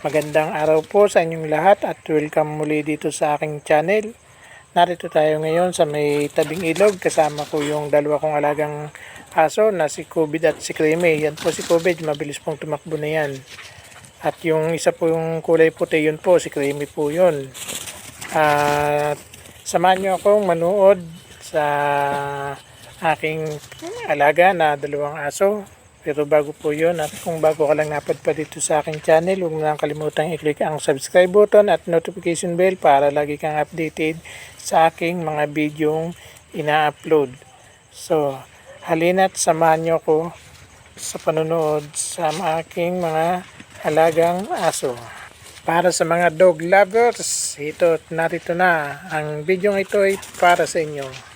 Magandang araw po sa inyong lahat at welcome muli dito sa aking channel. Narito tayo ngayon sa may tabing ilog kasama ko yung dalawa kong alagang aso na si Kubid at si Creamy. Yan po si Kubid, mabilis pong tumakbo na yan. At yung isa po yung kulay puti yun po, si Creamy po yun. At samahan nyo akong manood sa aking alaga na dalawang aso. Pero bago po yun, at kung bago ka lang napadpa dito sa aking channel, huwag mo lang kalimutan i-click ang subscribe button at notification bell para lagi kang updated sa aking mga videong ina-upload. So, halina't samahan nyo ko sa panonood sa aking mga alagang aso. Para sa mga dog lovers, ito narito na. Ang video ito ay para sa inyo.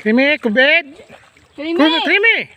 Krimi, kubed! Krimi! Krimi!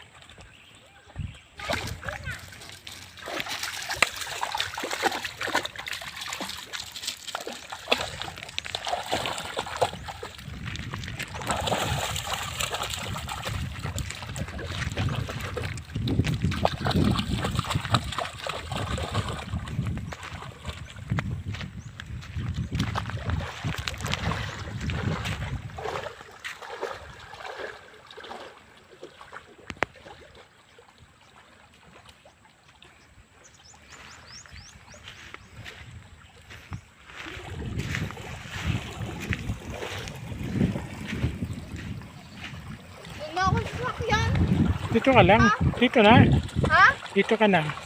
Dito ka lang. Dito na. Ha? Dito ka na.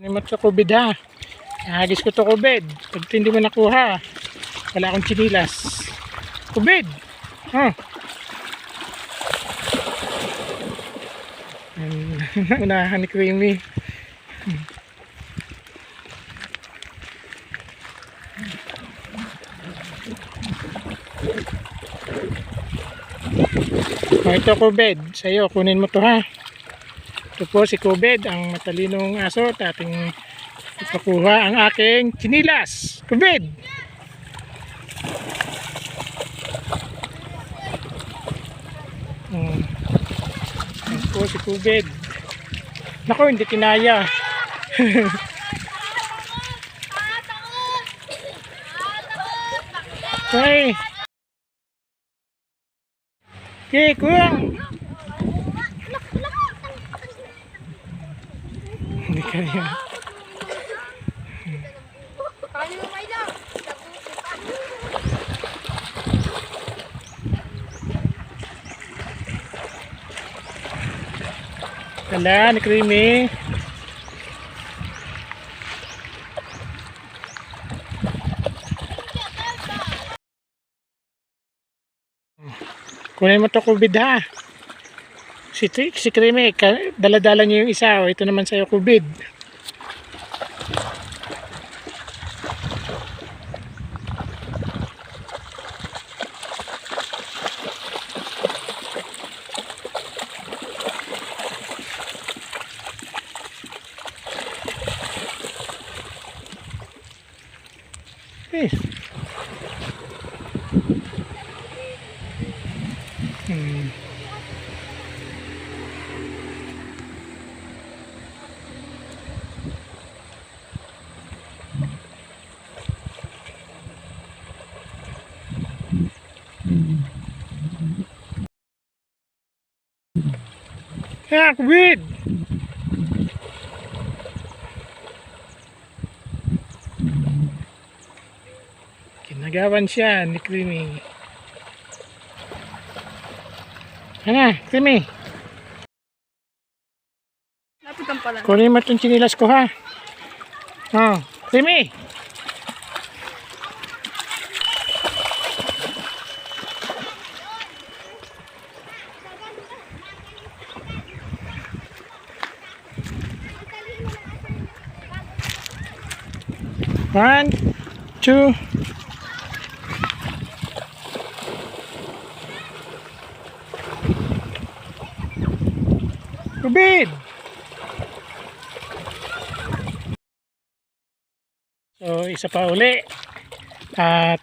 Mo sa kubid ha? Hagis ko to kubid. Pag hindi mo nakuha, wala akong chinilas. Kubid! Oh. Hmm, Unahan ni Creamy. Oh, ito Kubed, sa'yo, kunin mo to ha. Ito po si Kubed, ang matalinong aso at ating ipakuha ang aking chinilas. Kubed! Hmm. Yan po si Kubed. Naku, hindi kinaya. Okay. Okay, kuang. Kaya. Wala, ni Creamy. Kunin mo to kubid ha. Si, si ka- dala-dala niya yung isa. O, ito naman sa'yo kubid. Eh. Hmm. Kubid! Kinagawan siya ni Creamy. Ano, Creamy? Kunin mo itong chinilas ko ha. Oh, Creamy! One, two, Kubid! So, isa pa uli. At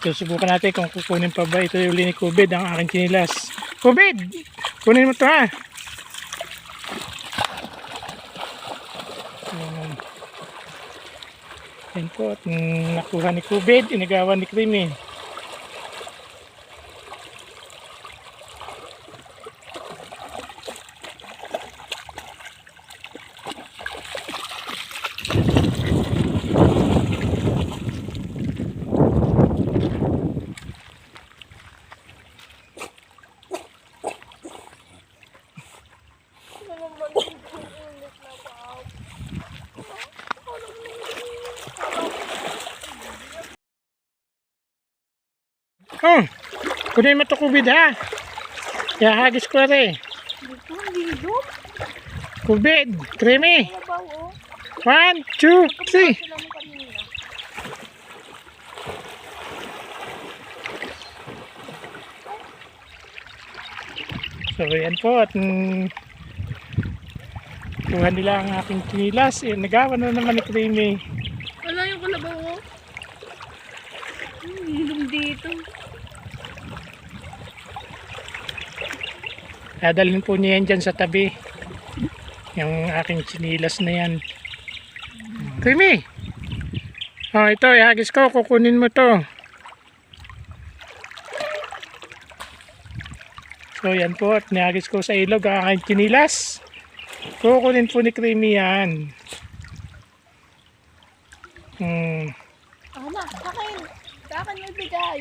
susubukan natin kung kukunin pa ba ito uli ni Kubid ang aking chinilas. Kubid! Kunin mo to ha. Yan po. At nakuha ni Kubid, inagawan ni Creamy. Oh, kunin mo to Kubid ha. Yahagis ko rin. Kubid, Creamy. One, two, three. So yan po at mm, kuha nila ang aking chinilas. Eh, nagawa na naman ni Creamy. Wala yung kalabaw, oh. Hmm, dito. Dadalhin po niya yan dyan sa tabi. Yung aking chinilas na yan. Creamy! Oh, ito, ihagis ko. Kukunin mo to. So, yan po. At nihagis ko sa ilog ang aking chinilas. Kukunin po ni Creamy yan. Hmm. Ama, sa akin. Sa akin may bigay.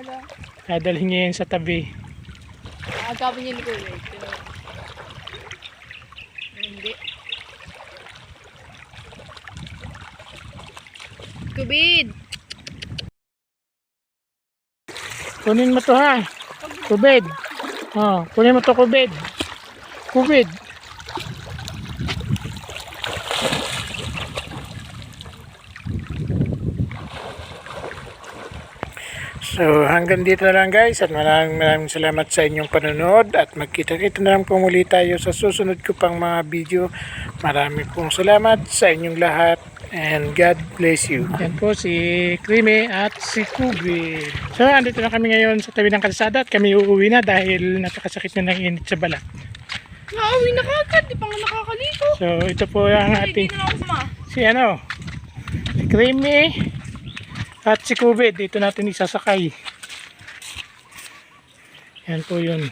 Wala. Dadalhin niya yan sa tabi. Agapin niya ni Kuya. Hindi. Kubid! Kunin mo to ha. Kubid. Oh, kunin mo to kubid. Kubid. So hanggang dito na lang guys at maraming maraming salamat sa inyong panonood at magkita-kita na lang po muli tayo sa susunod ko pang mga video. Marami pong salamat sa inyong lahat and God bless you. Yan po si Krime at si Kubi. So andito na kami ngayon sa tabi ng kalsada at kami uuwi na dahil napakasakit na ng init sa balat. Nakauwi na kagad. Di pa nga nakakaliko. So ito po ang Hindi ating na ako sama. si ano si Krime at si Kubi dito natin isasakay. Yan po yun.